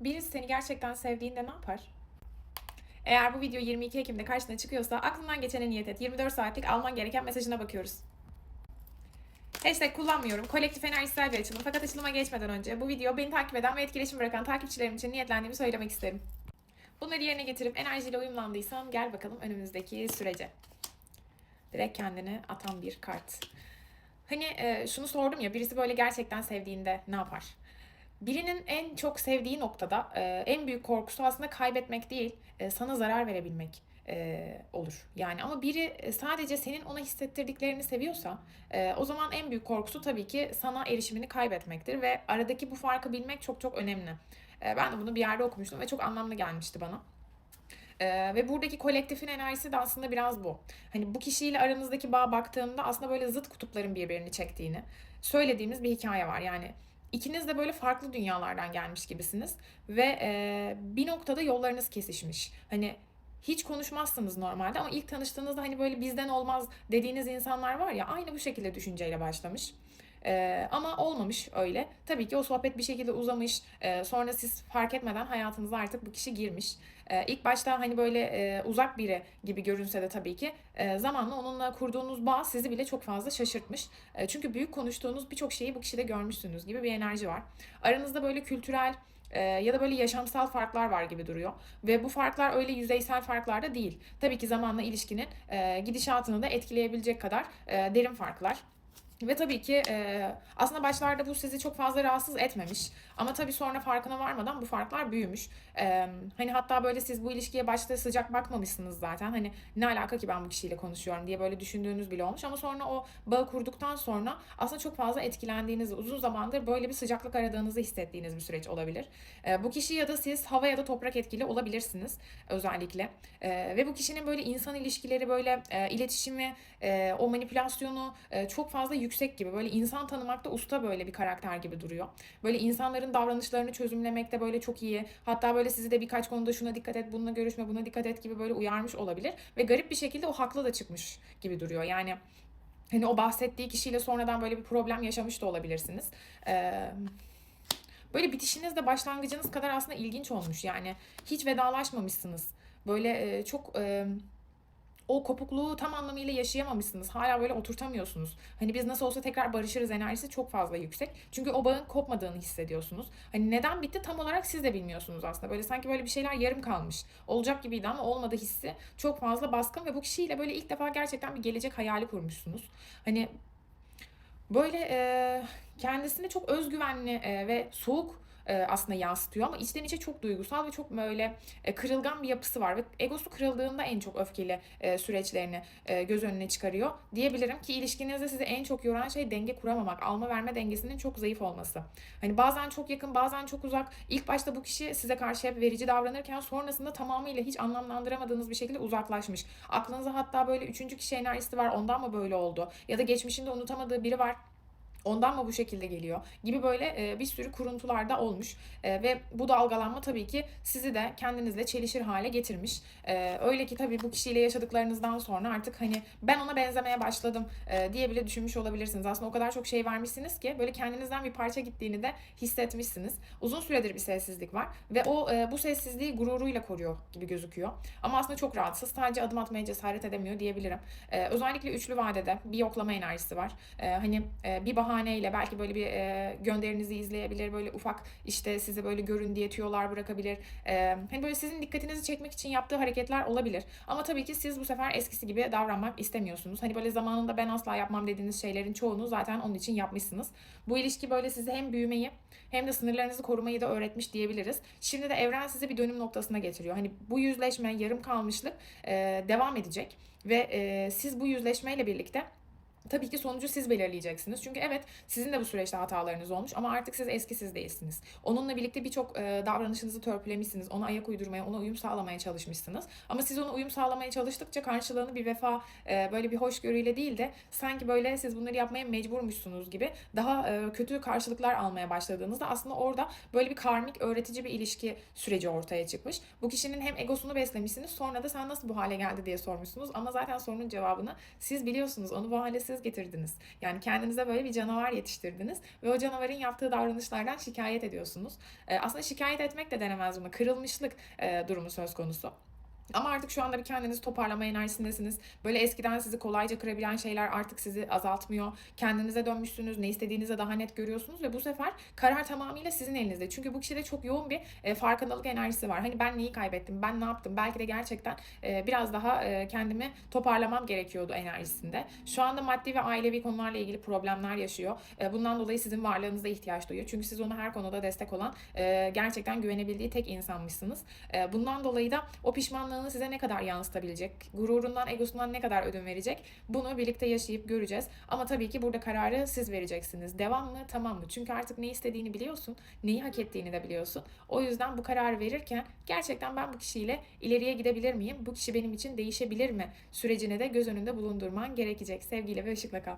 Birisi seni gerçekten sevdiğinde ne yapar? Eğer bu video 22 Ekim'de karşına çıkıyorsa aklından geçene niyet et. 24 saatlik alman gereken mesajına bakıyoruz. Hashtag kullanmıyorum. Kolektif enerjisel bir açılım. Fakat açılıma geçmeden önce bu video beni takip eden ve etkileşim bırakan takipçilerim için niyetlendiğimi söylemek isterim. Bunları yerine getirip enerjiyle uyumlandıysan gel bakalım önümüzdeki sürece. Direkt kendini atan bir kart. Hani e, şunu sordum ya birisi böyle gerçekten sevdiğinde ne yapar? Birinin en çok sevdiği noktada e, en büyük korkusu aslında kaybetmek değil, e, sana zarar verebilmek e, olur. Yani ama biri sadece senin ona hissettirdiklerini seviyorsa o zaman en büyük korkusu tabii ki sana erişimini kaybetmektir ve aradaki bu farkı bilmek çok çok önemli. Ben de bunu bir yerde okumuştum ve çok anlamlı gelmişti bana. Ee, ve buradaki kolektifin enerjisi de aslında biraz bu. Hani bu kişiyle aranızdaki bağ baktığımda aslında böyle zıt kutupların birbirini çektiğini söylediğimiz bir hikaye var. Yani ikiniz de böyle farklı dünyalardan gelmiş gibisiniz ve e, bir noktada yollarınız kesişmiş. Hani hiç konuşmazsınız normalde ama ilk tanıştığınızda hani böyle bizden olmaz dediğiniz insanlar var ya aynı bu şekilde düşünceyle başlamış. Ee, ama olmamış öyle. Tabii ki o sohbet bir şekilde uzamış. Ee, sonra siz fark etmeden hayatınıza artık bu kişi girmiş. Ee, ilk başta hani böyle e, uzak biri gibi görünse de tabii ki e, zamanla onunla kurduğunuz bağ sizi bile çok fazla şaşırtmış. E, çünkü büyük konuştuğunuz birçok şeyi bu kişide görmüşsünüz gibi bir enerji var. Aranızda böyle kültürel e, ya da böyle yaşamsal farklar var gibi duruyor. Ve bu farklar öyle yüzeysel farklar da değil. Tabii ki zamanla ilişkinin e, gidişatını da etkileyebilecek kadar e, derin farklar. Ve tabii ki e, aslında başlarda bu sizi çok fazla rahatsız etmemiş. Ama tabii sonra farkına varmadan bu farklar büyümüş. E, hani hatta böyle siz bu ilişkiye başta sıcak bakmamışsınız zaten. Hani ne alaka ki ben bu kişiyle konuşuyorum diye böyle düşündüğünüz bile olmuş. Ama sonra o bağı kurduktan sonra aslında çok fazla etkilendiğiniz, uzun zamandır böyle bir sıcaklık aradığınızı hissettiğiniz bir süreç olabilir. E, bu kişi ya da siz hava ya da toprak etkili olabilirsiniz özellikle. E, ve bu kişinin böyle insan ilişkileri, böyle e, iletişimi, e, o manipülasyonu e, çok fazla yüksek gibi. Böyle insan tanımakta usta böyle bir karakter gibi duruyor. Böyle insanların davranışlarını çözümlemekte böyle çok iyi. Hatta böyle sizi de birkaç konuda şuna dikkat et, bununla görüşme, buna dikkat et gibi böyle uyarmış olabilir. Ve garip bir şekilde o haklı da çıkmış gibi duruyor. Yani hani o bahsettiği kişiyle sonradan böyle bir problem yaşamış da olabilirsiniz. Ee, böyle bitişiniz de başlangıcınız kadar aslında ilginç olmuş. Yani hiç vedalaşmamışsınız. Böyle e, çok... E, o kopukluğu tam anlamıyla yaşayamamışsınız. Hala böyle oturtamıyorsunuz. Hani biz nasıl olsa tekrar barışırız enerjisi çok fazla yüksek. Çünkü o bağın kopmadığını hissediyorsunuz. Hani neden bitti tam olarak siz de bilmiyorsunuz aslında. Böyle sanki böyle bir şeyler yarım kalmış. Olacak gibiydi ama olmadı hissi çok fazla baskın ve bu kişiyle böyle ilk defa gerçekten bir gelecek hayali kurmuşsunuz. Hani böyle e, kendisini çok özgüvenli e, ve soğuk aslında yansıtıyor ama içten içe çok duygusal ve çok böyle e, kırılgan bir yapısı var ve egosu kırıldığında en çok öfkeli e, süreçlerini e, göz önüne çıkarıyor diyebilirim ki ilişkinizde sizi en çok yoran şey denge kuramamak, alma verme dengesinin çok zayıf olması. Hani bazen çok yakın, bazen çok uzak. İlk başta bu kişi size karşı hep verici davranırken sonrasında tamamıyla hiç anlamlandıramadığınız bir şekilde uzaklaşmış. Aklınıza hatta böyle üçüncü kişi enerjisi var ondan mı böyle oldu? Ya da geçmişinde unutamadığı biri var Ondan mı bu şekilde geliyor gibi böyle e, bir sürü kuruntular da olmuş e, ve bu dalgalanma tabii ki sizi de kendinizle çelişir hale getirmiş. E, öyle ki tabii bu kişiyle yaşadıklarınızdan sonra artık hani ben ona benzemeye başladım diye bile düşünmüş olabilirsiniz. Aslında o kadar çok şey vermişsiniz ki böyle kendinizden bir parça gittiğini de hissetmişsiniz. Uzun süredir bir sessizlik var ve o bu sessizliği gururuyla koruyor gibi gözüküyor. Ama aslında çok rahatsız. Sadece adım atmaya cesaret edemiyor diyebilirim. Özellikle üçlü vadede bir yoklama enerjisi var. Hani bir bahane bahaneyle belki böyle bir e, gönderinizi izleyebilir. Böyle ufak işte size böyle görün diye tüyolar bırakabilir. E, hani böyle sizin dikkatinizi çekmek için yaptığı hareketler olabilir. Ama tabii ki siz bu sefer eskisi gibi davranmak istemiyorsunuz. Hani böyle zamanında ben asla yapmam dediğiniz şeylerin çoğunu zaten onun için yapmışsınız. Bu ilişki böyle size hem büyümeyi hem de sınırlarınızı korumayı da öğretmiş diyebiliriz. Şimdi de evren size bir dönüm noktasına getiriyor. Hani bu yüzleşme, yarım kalmışlık e, devam edecek ve e, siz bu yüzleşmeyle birlikte Tabii ki sonucu siz belirleyeceksiniz. Çünkü evet sizin de bu süreçte hatalarınız olmuş ama artık siz eski siz değilsiniz. Onunla birlikte birçok e, davranışınızı törpülemişsiniz. Ona ayak uydurmaya, ona uyum sağlamaya çalışmışsınız. Ama siz ona uyum sağlamaya çalıştıkça karşılığını bir vefa, e, böyle bir hoşgörüyle değil de sanki böyle siz bunları yapmaya mecburmuşsunuz gibi daha e, kötü karşılıklar almaya başladığınızda aslında orada böyle bir karmik öğretici bir ilişki süreci ortaya çıkmış. Bu kişinin hem egosunu beslemişsiniz sonra da sen nasıl bu hale geldi diye sormuşsunuz ama zaten sorunun cevabını siz biliyorsunuz. Onu bu hale siz kendiniz getirdiniz. Yani kendinize böyle bir canavar yetiştirdiniz ve o canavarın yaptığı davranışlardan şikayet ediyorsunuz. Aslında şikayet etmek de denemez bunu. Kırılmışlık durumu söz konusu. Ama artık şu anda bir kendinizi toparlama enerjisindesiniz. Böyle eskiden sizi kolayca kırabilen şeyler artık sizi azaltmıyor. Kendinize dönmüşsünüz. Ne istediğinizi daha net görüyorsunuz ve bu sefer karar tamamıyla sizin elinizde. Çünkü bu kişide çok yoğun bir e, farkındalık enerjisi var. Hani ben neyi kaybettim? Ben ne yaptım? Belki de gerçekten e, biraz daha e, kendimi toparlamam gerekiyordu enerjisinde. Şu anda maddi ve ailevi konularla ilgili problemler yaşıyor. E, bundan dolayı sizin varlığınıza ihtiyaç duyuyor. Çünkü siz ona her konuda destek olan e, gerçekten güvenebildiği tek insanmışsınız. E, bundan dolayı da o pişmanlığını size ne kadar yansıtabilecek, gururundan, egosundan ne kadar ödün verecek bunu birlikte yaşayıp göreceğiz. Ama tabii ki burada kararı siz vereceksiniz. Devam mı, tamam mı? Çünkü artık ne istediğini biliyorsun, neyi hak ettiğini de biliyorsun. O yüzden bu kararı verirken gerçekten ben bu kişiyle ileriye gidebilir miyim? Bu kişi benim için değişebilir mi? Sürecini de göz önünde bulundurman gerekecek. Sevgiyle ve ışıkla kal.